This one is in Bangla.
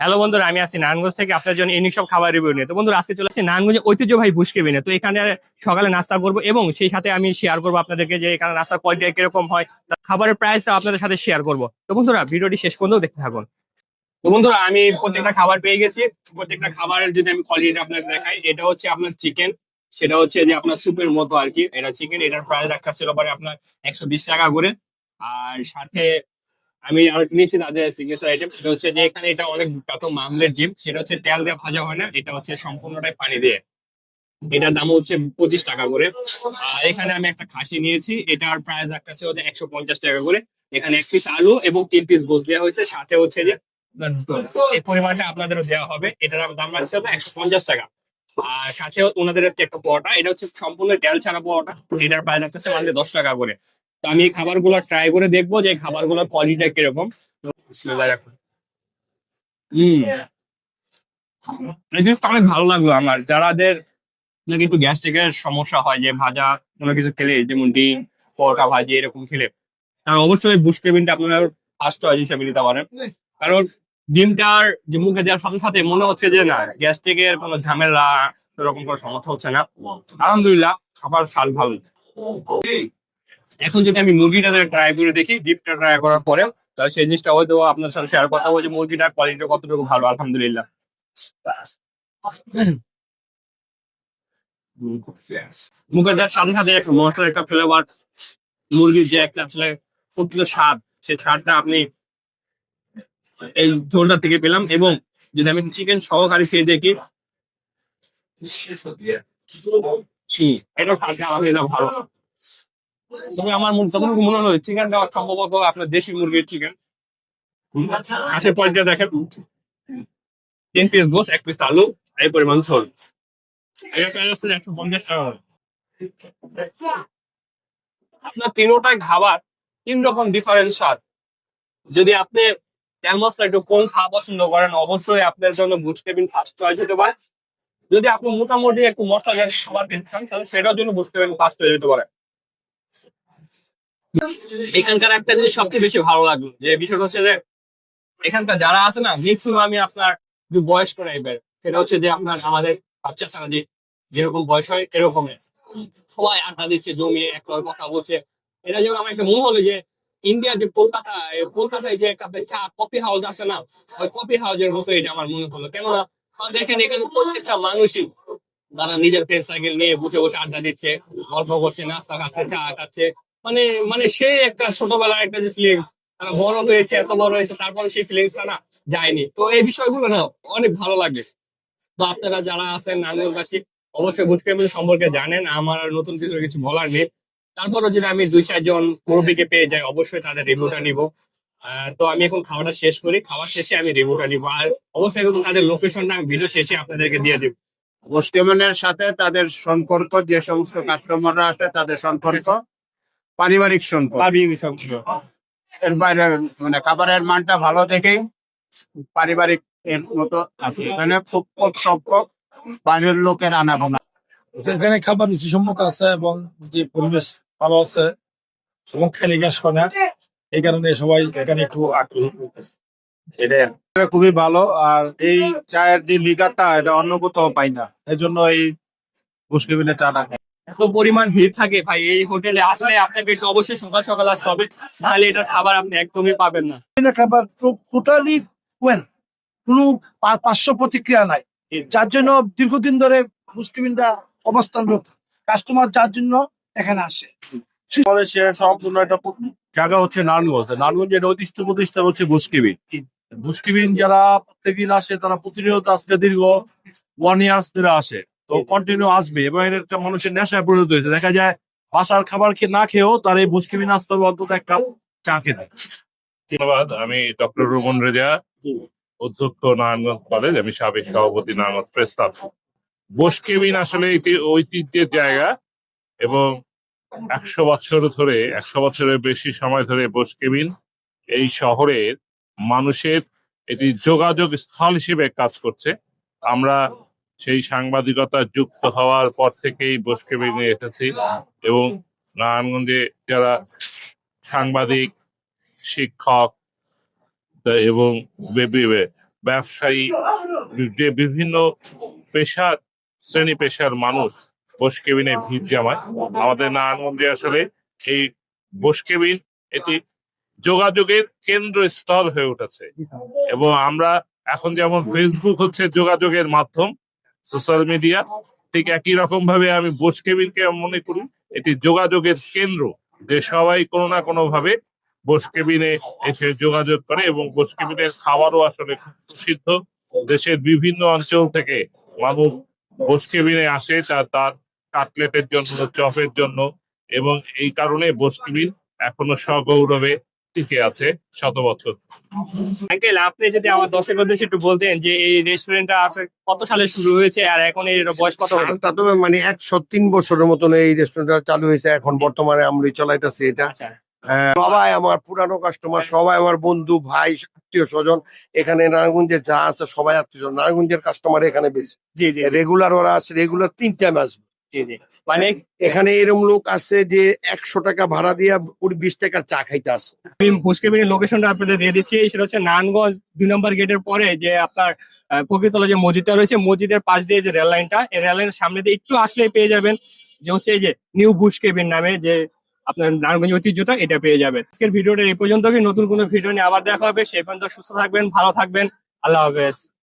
হ্যালো বন্ধুরা, আমি আছি নারায়ণগঞ্জ থেকে। আপনার জন্য ইউনিক সব খাবার রিভিউ নিয়ে। তো বন্ধুরা, আজকে চলে আসছি নারায়ণগঞ্জে ঐতিহ্যবাহী বুসকেবিনে তো এখানে সকালে নাস্তা করব এবং সেই সাথে আমি শেয়ার করব আপনাদেরকে যে এখানে নাস্তার কোয়ালিটি কীরকম হয় খাবারের প্রাইসটা আপনাদের সাথে শেয়ার করব। তো বন্ধুরা, ভিডিওটি শেষ পর্যন্ত দেখতে থাকুন। তো বন্ধুরা, আমি প্রত্যেকটা খাবার পেয়ে গেছি। প্রত্যেকটা খাবারের যদি আমি কোয়ালিটি আপনাকে দেখাই, এটা হচ্ছে আপনার চিকেন সেটা হচ্ছে যে আপনার স্যুপের মতো আর কি। এটা চিকেন এটার প্রাইস রাখা ছিল পরে আপনার একশো বিশ টাকা করে। আর সাথে আমি আর নিয়েছি তাদের সিগনেচার আইটেম সেটা হচ্ছে যে এখানে এটা অনেক বিখ্যাত মামলের ডিম। সেটা হচ্ছে তেল দিয়ে ভাজা হয় না, এটা হচ্ছে সম্পূর্ণটাই পানি দিয়ে। এটার দাম হচ্ছে পঁচিশ টাকা করে। আর এখানে আমি একটা খাসি নিয়েছি, এটার প্রাইস রাখতেছে হচ্ছে একশো পঞ্চাশ টাকা করে। এখানে এক পিস আলু এবং তিন পিস গোস দেওয়া হয়েছে। সাথে হচ্ছে যে, এই পরিমাণটা আপনাদেরও দেওয়া হবে। এটার দাম রাখছে একশো পঞ্চাশ টাকা। আর সাথে ওনাদের হচ্ছে একটা পরোটা, এটা হচ্ছে সম্পূর্ণ তেল ছাড়া পরোটা। এটার প্রাইস রাখতেছে মাত্র দশ টাকা করে। তো আমি এই খাবারগুলো ট্রাই করে দেখব যে খাবারগুলোর কোয়ালিটিটা কীরকম। তো হম। এই জিনিসটা অনেক ভালো লাগল আমার। যারাদের নাকি একটু গ্যাস্ট্রিকের সমস্যা হয় যে ভাজা কোনো কিছু খেলে যেমন ডিম পরোটা ভাজি এরকম খেলে তারা অবশ্যই বুস্ট কেবিনটা আপনার ফার্স্ট চয়েস হিসেবে নিতে পারেন। কারণ ডিমটার যে মুখে দেওয়ার সাথে সাথে মনে হচ্ছে যে না গ্যাস্ট্রিকের কোনো ঝামেলা এরকম কোনো সমস্যা হচ্ছে না। আলহামদুলিল্লাহ খাবার স্বাদ ভালো। এখন যদি আমি মুরগিটা ট্রাই করে দেখি ডিপটা ট্রাই করার পরে তাহলে সেই জিনিসটা হয়তো আপনার সাথে শেয়ার কথা বলছি মুরগিটার কোয়ালিটি কতটুকু ভালো আলহামদুলিল্লাহ। মুখে দেওয়ার সাথে সাথে একটা মশলার একটা ফ্লেভার মুরগির যে একটা আসলে প্রকৃত স্বাদ সেই স্বাদটা আপনি এই ঝোলটা থেকে পেলাম এবং যদি আমি চিকেন সহকারে খেয়ে দেখি এটা স্বাদটা এটা ভালো। তবে আমার যতটুকু মনে হলো চিকেনটা সম্ভবত আপনার দেশি মুরগির চিকেন হাঁসের কোয়ালিটিটা দেখেন। তিন পিস গোস এক পিস আলু, এই পরিমাণ ঝোল। আপনার তিনোটাই খাবার তিন রকম ডিফারেন্ট স্বাদ। যদি আপনি তেল মশলা একটু কম খাওয়া পছন্দ করেন, অবশ্যই আপনার জন্য বুঝ কেবিন ফার্স্ট চয়েস হতে পারে। যদি আপনি মোটামুটি একটু মশলা খাবার খেতে চান, তাহলে সেটার জন্য বুঝ কেবিন ফার্স্ট হয়ে যেতে পারে। এখানকার একটা জিনিস সবচেয়ে বেশি ভালো লাগল, যে বিষয়টা হচ্ছে যে এখানকার যারা আছে না ম্যাক্সিমামই আপনার যে বয়স্ক টাইপের, সেটা হচ্ছে যে আপনার আমাদের বাচ্চা ছাড়া যে যেরকম বয়স হয় এরকমের সবাই আড্ডা দিচ্ছে, জমিয়ে এক কথা বলছে। এটা যেমন আমার একটা মনে হলো যে ইন্ডিয়া যে কলকাতা কলকাতায় যে একটা চা কফি হাউস আছে না, ওই কফি হাউসের মতো এটা আমার মনে হলো। কেননা দেখেন এখানে প্রত্যেকটা মানুষই তারা নিজের ফ্রেন্ড সাইকেল নিয়ে বসে বসে আড্ডা দিচ্ছে, গল্প করছে, নাস্তা খাচ্ছে, চা খাচ্ছে। মানে মানে সেই একটা ছোটবেলার একটা যে ফিলিংস বড় হয়েছে, এত বড় হয়েছে, তারপরে সেই ফিলিংসটা না যায়নি। তো এই বিষয়গুলো না অনেক ভালো লাগে। তো আপনারা যারা আছেন নারায়ণবাসী অবশ্যই বুঝকেবিল সম্পর্কে জানেন, আমার নতুন কিছু কিছু বলার নেই। তারপরও যদি আমি দুই চারজন মুরব্বীকে পেয়ে যাই, অবশ্যই তাদের রিভিউটা নিব। তো আমি এখন খাওয়াটা শেষ করি। খাওয়ার শেষে আমি রিভিউটা নিব। আর অবশ্যই কিন্তু তাদের লোকেশনটা আমি ভিডিও শেষে আপনাদেরকে দিয়ে দিব। মুসলিমের সাথে তাদের সম্পর্ক, যে সমস্ত কাস্টমাররা আছে, তাদের সম্পর্ক। পারিবারিক সম্পর্ক। পাবি সবগুলো এর বাইরে মানে খাবারের মানটা ভালো দেখেই পারিবারিক এর মতো আছে। এখানে খুব সংখ্যক বাইরের লোকের আনাগোনা। এখানে খাবার রুচিসম্মত আছে এবং যে পরিবেশ ভালো আছে এবং খেলে গ্যাস করে এই কারণে সবাই এখানে একটু আগ্রহী এটাই এটা খুবই ভালো আর এই চায়ের যে লিগারটা এটা অন্য কোথাও পাই না এই জন্য এই ঘুষকেবিনে চাটা এত পরিমাণ ভিড় থাকে ভাই এই হোটেলে আসলে আপনাকে একটু অবশ্যই সকাল সকাল আসতে হবে নাহলে এটার খাবার আপনি একদমই পাবেন না। খাবার টোটালি ওয়েল কোনো পার্শ্ব প্রতিক্রিয়া নাই। যার জন্য দীর্ঘদিন ধরে মুসলিমরা অবস্থানরত কাস্টমার যার জন্য এখানে আসে। সম্পূর্ণ একটা জায়গা হচ্ছে নারায়ণগঞ্জ। ঐতিহ্য প্রতিষ্ঠান হচ্ছে যারা প্রত্যেকদিন আসে তারা প্রতিনিয়ত আজকে দীর্ঘ ওয়ান ইয়ার্স ধরে আসে। তো কন্টিনিউ আসবে। এবং এর একটা মানুষের নেশায় পরিণত হয়েছে। দেখা যায় বাসার খাবার খেয়ে না খেয়েও তার এই আসতে হবে অন্তত এক কাপ চা খেতে ধন্যবাদ। আমি ডক্টর রুমন রেজা অধ্যক্ষ নারায়ণগঞ্জ কলেজ। আমি সাবেক সভাপতি নারায়ণগঞ্জ প্রেস ক্লাব। বসকেবিন আসলে এটি ঐতিহ্যের জায়গা এবং একশো বছর ধরে একশো বছরের বেশি সময় ধরে বসকেবিন এই শহরের মানুষের এটি যোগাযোগ স্থল হিসেবে কাজ করছে। আমরা সেই সাংবাদিকতা যুক্ত হওয়ার পর থেকেই বসকেবিনে এসেছি এবং নারায়ণগঞ্জে যারা সাংবাদিক শিক্ষক এবং ব্যবসায়ী যে বিভিন্ন পেশার শ্রেণি পেশার মানুষ বোস কেবিনে ভিড় জমায়। আমাদের নারায়ণগঞ্জে আসলে এই বোস কেবিন এটি যোগাযোগের কেন্দ্রস্থল হয়ে উঠেছে। এবং আমরা এখন যেমন ফেসবুক হচ্ছে যোগাযোগের মাধ্যম সোশ্যাল মিডিয়া ঠিক একই রকম ভাবে আমি বোস কেবিনকে মনে করি, এটি যোগাযোগের কেন্দ্র, যে সবাই কোনো না কোনো ভাবে বোস কেবিনে এসে যোগাযোগ করে এবং বোস কেবিনের খাবারও আসলে প্রসিদ্ধ। দেশের বিভিন্ন অঞ্চল থেকে মানুষ বোস কেবিনে আসে তার তার কাটলেটের জন্য, চপের জন্য এবং এই কারণে বোস কেবিন এখনও সগৌরবে। টিকে আছে শত বছর। আঙ্কেল আপনি যদি আমার দর্শক উদ্দেশ্যে একটু বলতেন যে এই রেস্টুরেন্টটা আসলে কত সালে শুরু হয়েছে আর এখন এর বয়স কত হলো? সালটা তো মানে একশো তিন বছরের মতন এই রেস্টুরেন্টটা চালু হয়েছে এখন বর্তমানে আমরা চলাইতেছি এটা। আচ্ছা। সবাই আমার পুরানো কাস্টমার সবাই আমার বন্ধু ভাই আত্মীয় স্বজন এখানে নারায়ণগঞ্জে যা আছে সবাই আত্মীয় স্বজন নারায়ণগঞ্জের কাস্টমার এখানে বেশি। জি জি। রেগুলার ওরা আছে রেগুলার তিন টাইম আসবে মানে এখানে এরকম লোক আছে যে একশো টাকা ভাড়া দিয়ে বিশ টাকার চা খাইতে আসে। আমি বুসকেবিনের লোকেশনটা আপনাদের দিয়ে দিচ্ছি। সেটা হচ্ছে নানগঞ্জ দুই নম্বর গেটের পরে যে আপনার প্রকৃতলা যে মসজিদটা রয়েছে মসজিদের পাশ দিয়ে যে রেল লাইনটা এই রেল লাইনের সামনে দিয়ে একটু আসলেই পেয়ে যাবেন যে হচ্ছে এই যে নিউ বুসকেবিন নামে যে আপনার নারায়ণগঞ্জ ঐতিহ্যটা এটা পেয়ে যাবেন। আজকের ভিডিওটা এই পর্যন্ত নতুন কোনো ভিডিও নিয়ে আবার দেখা হবে। সেই পর্যন্ত সুস্থ থাকবেন ভালো থাকবেন। আল্লাহ হাফেজ।